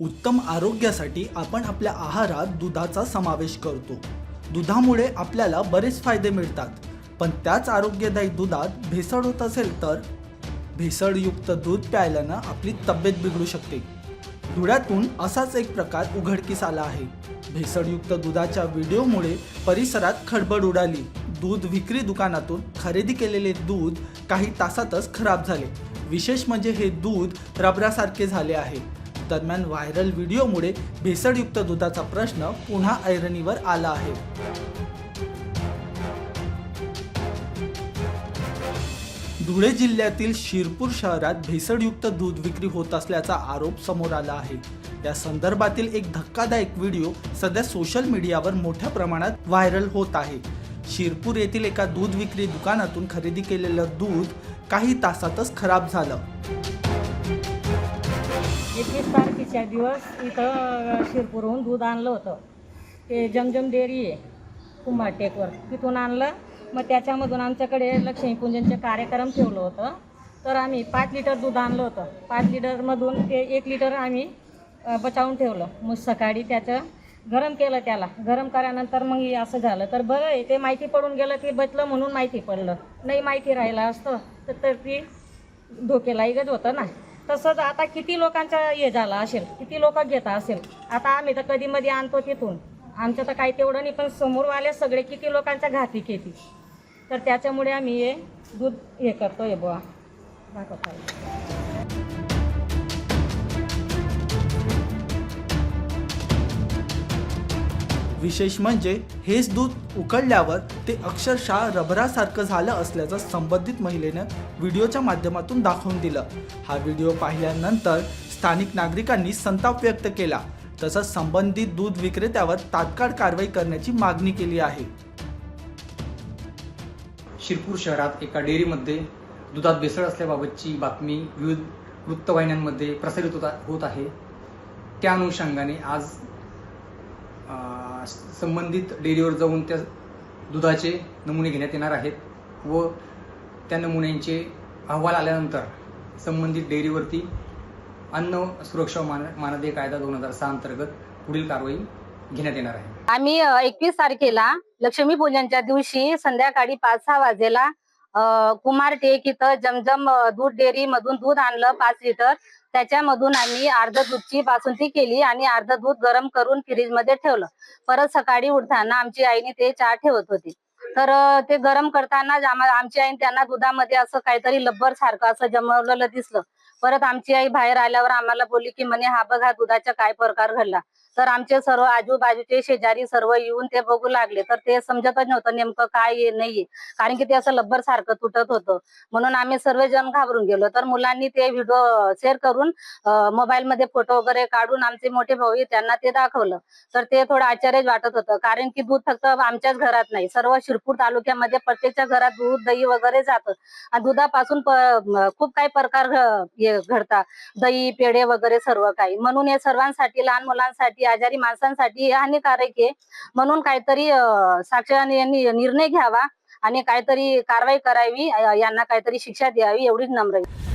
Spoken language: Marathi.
उत्तम आरोग्यासाठी आपण आपल्या आहारात दुधाचा समावेश करतो. दुधामुळे आपल्याला बरेच फायदे मिळतात. पण त्याच आरोग्यदायी दुधात भेसळ होत असेल तर? भेसळयुक्त दूध प्यायल्यानं आपली तब्येत बिघडू शकते. धुळ्यातून असाच एक प्रकार उघडकीस आला आहे. भेसळयुक्त दुधाच्या व्हिडिओमुळे परिसरात खडबड उडाली. दूध विक्री दुकानातून खरेदी केलेले दूध काही तासातच खराब झाले. विशेष म्हणजे हे दूध रबरासारखे झाले आहे. दरम्यान व्हायरल व्हिडिओमुळे भेसळयुक्त दुधाचा प्रश्न पुन्हा ऐरणीवर आला आहे. धुळे जिल्ह्यातील शिरपूर शहरात भेसळयुक्त दूध विक्री होत असल्याचा आरोप समोर आला आहे. या संदर्भातील एक धक्कादायक व्हिडिओ सध्या सोशल मीडियावर मोठ्या प्रमाणात व्हायरल होत आहे. शिरपूर येथील एका दूध विक्री दुकानातून खरेदी केलेलं दूध काही तासातच खराब झालं. एकवीस तारखेच्या दिवस इथं शिरपूरहून दूध आणलं होतं. ते जमजम डेअरी आहे कुंभारटेकवर तिथून आणलं. मग त्याच्यामधून आमच्याकडे लक्ष्मीपूजनचे कार्यक्रम ठेवलं होतं. तर आम्ही पाच लिटर दूध आणलं होतं. पाच लिटरमधून ते एक लिटर आम्ही बचावून ठेवलं. मग सकाळी त्याचं गरम केलं त्याला. गरम केल्यानंतर मग असं झालं. तर बरं आहे ते माहिती पडून गेलं की बचलं म्हणून माहिती पडलं. नाही माहिती राहिलं असतं तर तर ती धोकेलायकच होतं ना. तसंच आता किती लोकांचा हे झाला असेल किती लोक घेता असेल आता आम्ही तर कधी मध्ये आणतो तिथून. आमचं तर काही तेवढं नाही पण समोरवाले सगळे किती लोकांच्या घाती केली तर त्याच्यामुळे आम्ही हे दूध हे करतो हे बुवा दाखवता विशेष म्हणजे हेच दूध उकळल्यावर ते अक्षरशः रबरासारखं झालं असल्याचं संबंधित महिलेनं व्हिडिओच्या माध्यमातून दाखवून दिलं. हा व्हिडिओ पाहिल्यानंतर स्थानिक नागरिकांनी संताप व्यक्त केला. तसंच संबंधित दूध विक्रेत्यावर तात्काळ कारवाई करण्याची मागणी केली आहे. शिरपूर शहरात एका डेअरीमध्ये दुधात भेसळ असल्याबाबतची बातमी विविध वृत्तवाहिन्यांमध्ये प्रसारित होता होत आहे. त्या अनुषंगाने आज संबंधित डेअरीवर जाऊन त्या दुधाचे नमुने घेण्यात येणार आहेत व त्या नमुन्यांचे अहवाल आल्यानंतर संबंधित डेअरीवरती अन्न सुरक्षा मान मानदे कायदा दोन हजार सहा अंतर्गत पुढील कारवाई घेण्यात येणार आहे. आम्ही एकवीस तारखेला लक्ष्मीपूजनच्या दिवशी संध्याकाळी पाच सहा वाजेला कुमार टेक इथं जमजम दूध डेअरी मधून दूध आणलं पाच लिटर. त्याच्यामधून आम्ही अर्ध दूधची बासुंदी केली आणि अर्ध दूध गरम करून फ्रीजमध्ये ठेवलं. परत सकाळी उठताना आमची आईने ते चहा ठेवत होती. तर ते गरम करताना आमची आई त्यांना दुधामध्ये असं काहीतरी लब्बर सारखं असं जमवलेलं दिसलं. परत आमची आई बाहेर आल्यावर आम्हाला बोलली की म्हणे हा बघा दुधाचा काय प्रकार घडला. तर आमचे सर्व आजूबाजूचे शेजारी सर्व येऊन ते बघू लागले. तर ते समजतच नव्हतं नेमकं काय नाहीये कारण की ते असं लब्बर सारखं तुटत होतं. म्हणून आम्ही सर्वजण घाबरून गेलो. तर मुलांनी ते व्हिडिओ शेअर करून मोबाईल मध्ये फोटो वगैरे काढून आमचे मोठे भाऊ त्यांना ते दाखवलं. तर ते थोडं आश्चर्यच वाटत होतं. कारण की दूध फक्त आमच्याच घरात नाही. सर्व शिरपूर तालुक्यामध्ये प्रत्येकच्या घरात दूध दही वगैरे जातं. आणि दुधापासून खूप काही प्रकार घडतात. दही पेढे वगैरे सर्व काही. म्हणून हे सर्वांसाठी लहान मुलांसाठी आजारी माणसांसाठी हानिकारक आहे. म्हणून काहीतरी अं, यांनी निर्णय घ्यावा आणि काहीतरी कारवाई करावी यांना काहीतरी शिक्षा द्यावी एवढीच नम्र आहे.